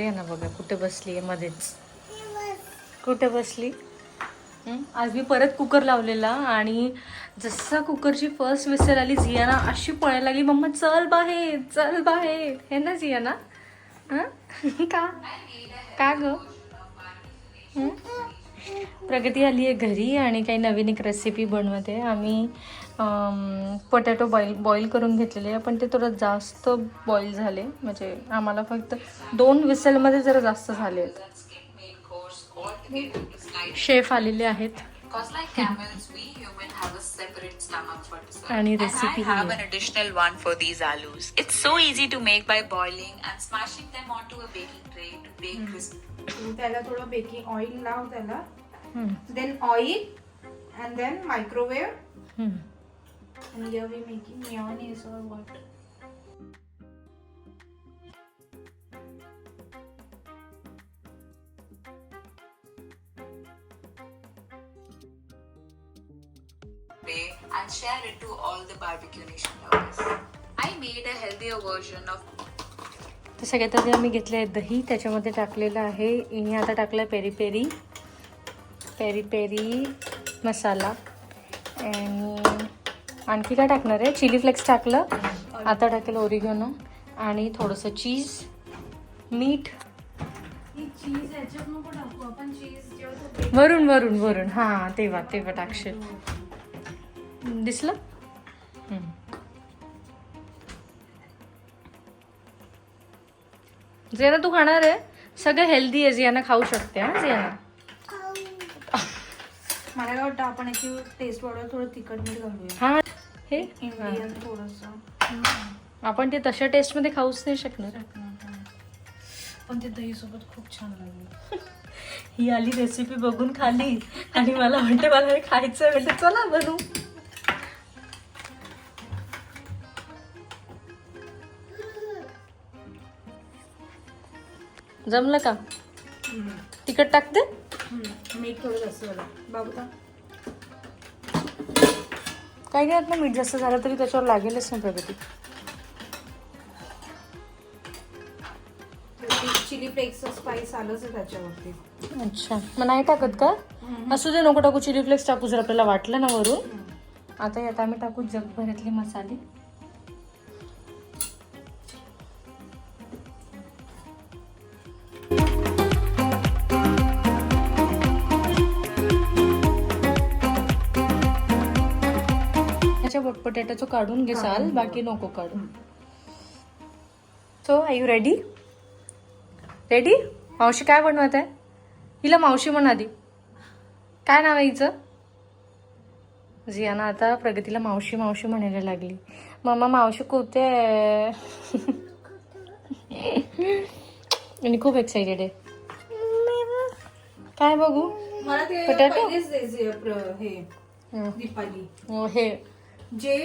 जे ना बघा कुठे बसली आहे मध्येच. कुठे बसली? आज मी परत कुकर लावलेला आणि जसा कुकरची फर्स्ट विसर आली झियाना अशी पळायला लागली मम्मा चल बाहेर चल बाहेर. हे ना झियाना? हं? का? का ग? प्रगती आली आहे घरी आणि काही नवीन एक रेसिपी बनवते. आम्ही पोटॅटो बॉईल बॉईल करून घेतलेले आहे. पण ते थोडं जास्त बॉईल झाले. म्हणजे आम्हाला फक्त दोन विसेलमध्ये जरा जास्त झाले आहेत. शेफ आलेले आहेत. आणि recipe additional one for these aloos it's so easy to make by boiling and to a to त्याला थोडं बेकिंग ऑइल लाव त्याला. Then oil and then microwave and here we making mayonnaise or what and share it to all the barbecue nation lovers. I made a healthier version of तर सगळ्यात आधी आम्ही घेतले आहे दही त्याच्यामध्ये टाकलेलं आहे मी आता टाकलं पेरी पेरी पेरी पेरी मसाला आणि आणखी काय टाकणार आहे? चिली फ्लेक्स टाकलं. आता टाकेल ओरिगोनो आणि थोडंसं चीज मीठ वरून वरून वरून. हां तेव्हा तेव्हा टाकशील. दिसलं? हं. जियाना तू खाणार आहे? सगळं हेल्दी आहे जियाना. खाऊ शकते हा जियाना. मला काय वाटतं आपण याची टेस्ट वाढवून थोडं तिखट मीठ घालूया. हा हे? इंडियन थोडस. आपण ते तशा टेस्टमध्ये खाऊच नाही शकणार. पण ते दही सोबत खूप छान लागेल. ही आली रेसिपी बघून खाली. आणि मला म्हणते मला हे खायचं म्हणते चला बनू जमलं का? तिखट टाकते? मीठ थोडं जास्त बाबू का? काही नाही ना मीठ जास्त झालं तरी त्याच्यावर लागेलच ना प्रगती. चिली फ्लेक्सचं स्पाइस आलंच आहे त्याच्यावरती. अच्छा. मग नाही टाकत का? असू दे नको टाकू चिली फ्लेक्स टाकू जर आपल्याला वाटलं ना वरून. आता यात आम्ही टाकू जगभरातले मसाले. बटपटाचं काढून घे साल बाकी नको काढू. So I you ready ready मावशी काय बनवत आहे? हिला मावशी म्हण आधी. काय नाव आहे हिचं? जियाना आता प्रगतीला मावशी मावशी म्हणायला लागली. मम्मा मावशी कुठे आणि खूप एक्साइटेड आहे. काय बघू? हो, हे. जे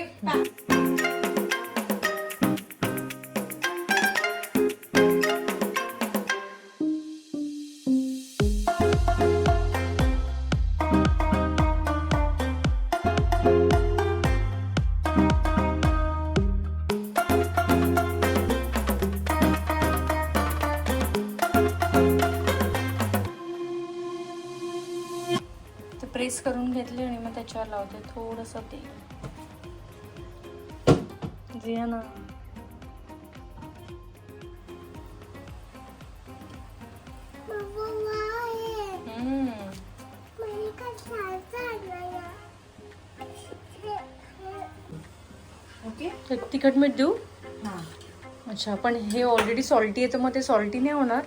प्रेस करून घेतले आणि मग त्याच्यावर लावते थोडंसं तेल. हम्म. ओके ते तिखट मीठ देऊ? हा. अच्छा पण हे ऑलरेडी सॉल्टी आहे तर मग ते सॉल्टी नाही होणार?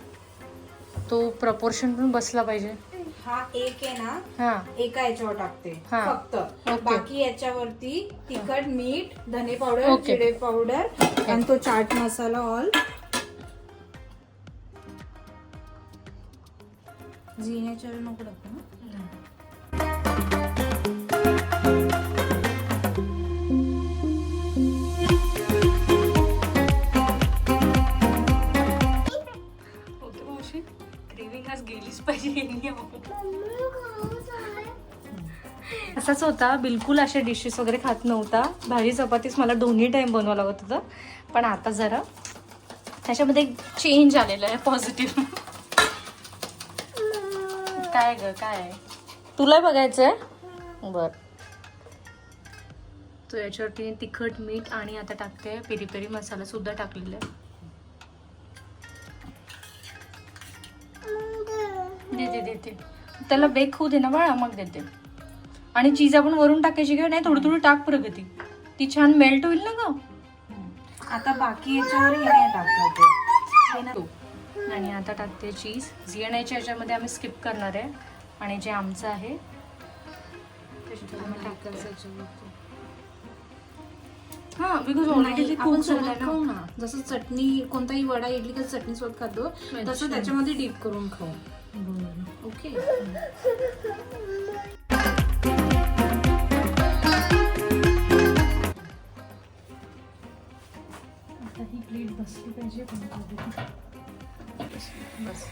तो प्रपोर्शन पण बसला पाहिजे. हा एक आहे ना एका याच्यावर टाकते. फक्त. बाकी याच्यावरती तिखट मीठ धने पावडर. जिरे पावडर आणि तो चाट मसाला ऑल जिण्याच्या नको टाकू ना होता बिलकुल अशा डिशेस वगैरे खात नव्हता. भाजी चपातीच मला दोन्ही टाईम बनवावं लागत होतं. पण आता जरा त्याच्यामध्ये एक चेंज आलेलं आहे पॉझिटिव्ह काय ग काय? तुला बघायचं आहे बर. तो याच्यावरती तिखट मीठ आणि आता टाकते. पेरी पेरी मसाला सुद्धा टाकलेला आहे. देते देते त्याला बेक होऊ दे ना बाळा मग देते. आणि चीज आपण वरून टाकायची किंवा नाही थोडी थोडी टाक प्रगती. ती छान मेल्ट होईल ना ग? आता बाकी याच्यावर आणि आता टाकते चीज. जियण्याच्या याच्यामध्ये आम्ही स्किप करणार आहे. आणि जे आमचं आहे. हा बिकॉज ऑलरेडी खूप खाऊ ना. जसं चटणी कोणताही वडा इडली का चटणी सोबत खातो तसं त्याच्यामध्ये डीप करून खाऊ. ओके पाहिजे बस.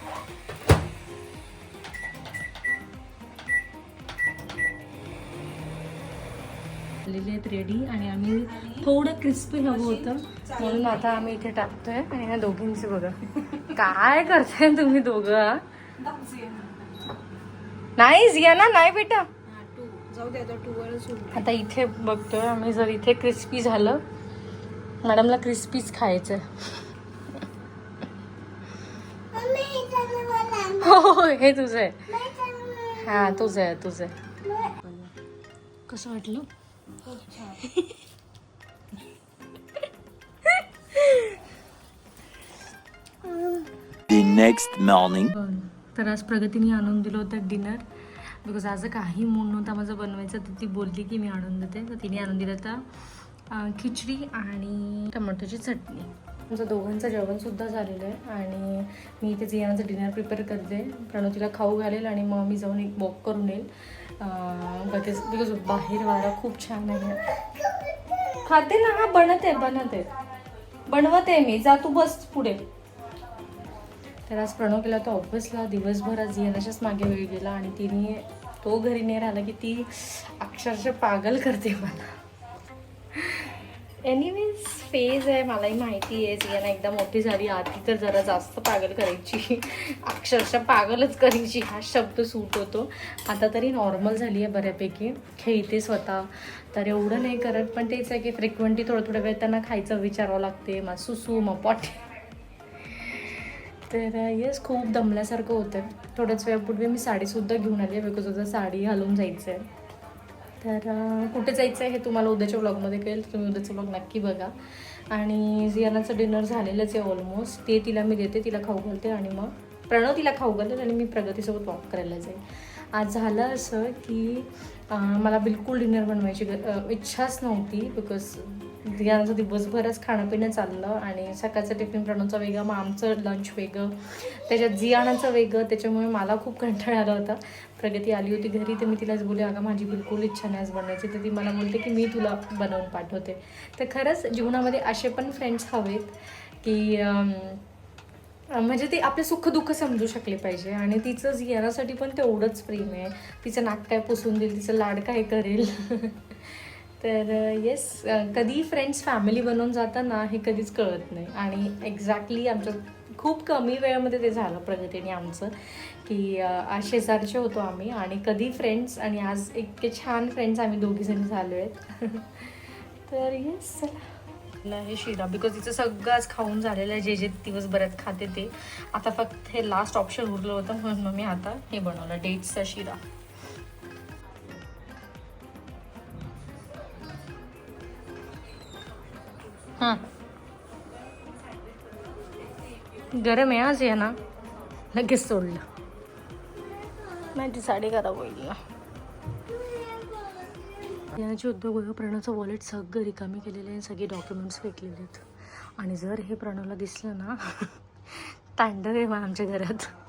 झालेले आहेत रेडी आणि आम्ही थोडं क्रिस्पी हवं होतं. म्हणून आता आम्ही इथे टाकतोय आणि ह्या दोघींचे बघा. काय करताय तुम्ही दोघं? नाही जिया ना नाही बेटा. टू जाऊ दे आता इथे बघतोय आम्ही जर इथे क्रिस्पी झालं मॅडमला क्रिस्पीच खायचं हो हो, हे तुझं आहे. हा तुझं आहे तुझं आहे. कसं वाटलं? The next morning. तर आज प्रगतीने आणून दिलं होतं डिनर बिकॉज आज काही मूड नव्हता माझं बनवायचं तर ती बोलली की मी आणून देते. तर तिने आणून दिलं होतं खिचडी आणि टमाटोची चटणी. आमचं दोघांचं जेवणसुद्धा झालेलं आहे. आणि मी इथे जियानाचं डिनर प्रिपेअर करते. प्रणोतीला खाऊ घालेल आणि मग मी जाऊन एक वॉक करून येईल. बिकॉज बिकॉज बाहेर वारा खूप छान आहे. खाते ना हा बनत आहे बनत आहे. बनवत आहे मी. जा तू बस पुढे. तर आज प्रणव केला तो ऑफिसला दिवसभर आज येण्याच्याच मागे वेळ गेला आणि तिने तो घरी नाही राहिला की ती अक्षरशः पागल करते मला. एनिवेज फेज आहे मलाही माहिती आहे. सियाना एकदा मोठी झाली आधी तर जरा जास्त पागल करायची. अक्षरशः पागलच करायची. हा शब्द सूट होतो. आता तरी नॉर्मल झाली आहे बऱ्यापैकी. खेळते स्वतः. तर एवढं नाही करत पण तेच आहे की फ्रिक्वेंटली थोडं थोडं वेळ त्यांना खायचं विचारावं लागते. मग सुसू मग पॉटी. तर येस खूप दमल्यासारखं होतं थोड्याच वेळापूर्वी मी साडीसुद्धा घेऊन आली आहे बिकॉज उद्या साडी घालून जायचं आहे तर कुठे जायचं आहे हे तुम्हाला उद्याच्या ब्लॉगमध्ये कळेल तुम्ही उद्याचं ब्लॉग नक्की बघा. आणि जियानाचं डिनर झालेलंच आहे ऑलमोस्ट ते तिला मी देते तिला खाऊ घालते आणि मग प्रणव तिला खाऊ घालेल आणि मी प्रगतीसोबत वॉक करायला जाईल आज झालं असं की मला बिलकुल डिनर बनवायची ग- इच्छाच नव्हती बिकॉज यांचं दिवसभरच खाणं पिणं चाललं आणि सकाळचं टिफिन प्रणवचं वेगळं मग आमचं लंच वेगळं. त्याच्यात जियानाचं वेगळं त्याच्यामुळे मला खूप कंटाळा आला होता. प्रगती आली होती घरी तर मी तिलाच बोलले अगं माझी बिलकुल इच्छा नाही आज बनवायची. तर ती मला बोलते की मी तुला बनवून पाठवते. तर खरंच जीवनामध्ये असे पण फ्रेंड्स हवेत की म्हणजे ती आपले सुखदुःख समजू शकले पाहिजे. आणि तिचं जियानासाठी पण तेवढंच प्रेम आहे. तिचं नाक काय पुसून देईल तिचं लाड काय करेल? तर येस कधी फ्रेंड्स फॅमिली बनवून जाताना हे कधीच कळत नाही. आणि एक्झॅक्टली आमच्या खूप कमी वेळामध्ये ते झालं प्रगतीने आमचं की आज शेजारचे होतो आम्ही आणि कधी फ्रेंड्स आणि आज इतके छान फ्रेंड्स आम्ही दोघीजणी झालो आहेत तर येस चला. हे शिरा बिकॉज तिचं सगळं आज खाऊन झालेलं आहे. जे जे दिवसभरात खाते ते. आता फक्त हे लास्ट ऑप्शन उरलं होतं म्हणून मग मी आता हे बनवलं डेट्सचा शिरा. गरम आहे आज ना लगेच सोडलं. नाही ती साडी खराब होईल ना. याची उद्योग प्रणवचं वॉलेट सगळं रिकामी केलेलं आहे सगळे डॉक्युमेंट्स फेकलेले आहेत. आणि जर हे प्रणवला दिसलं ना तांडव आहे मग आमच्या घरात.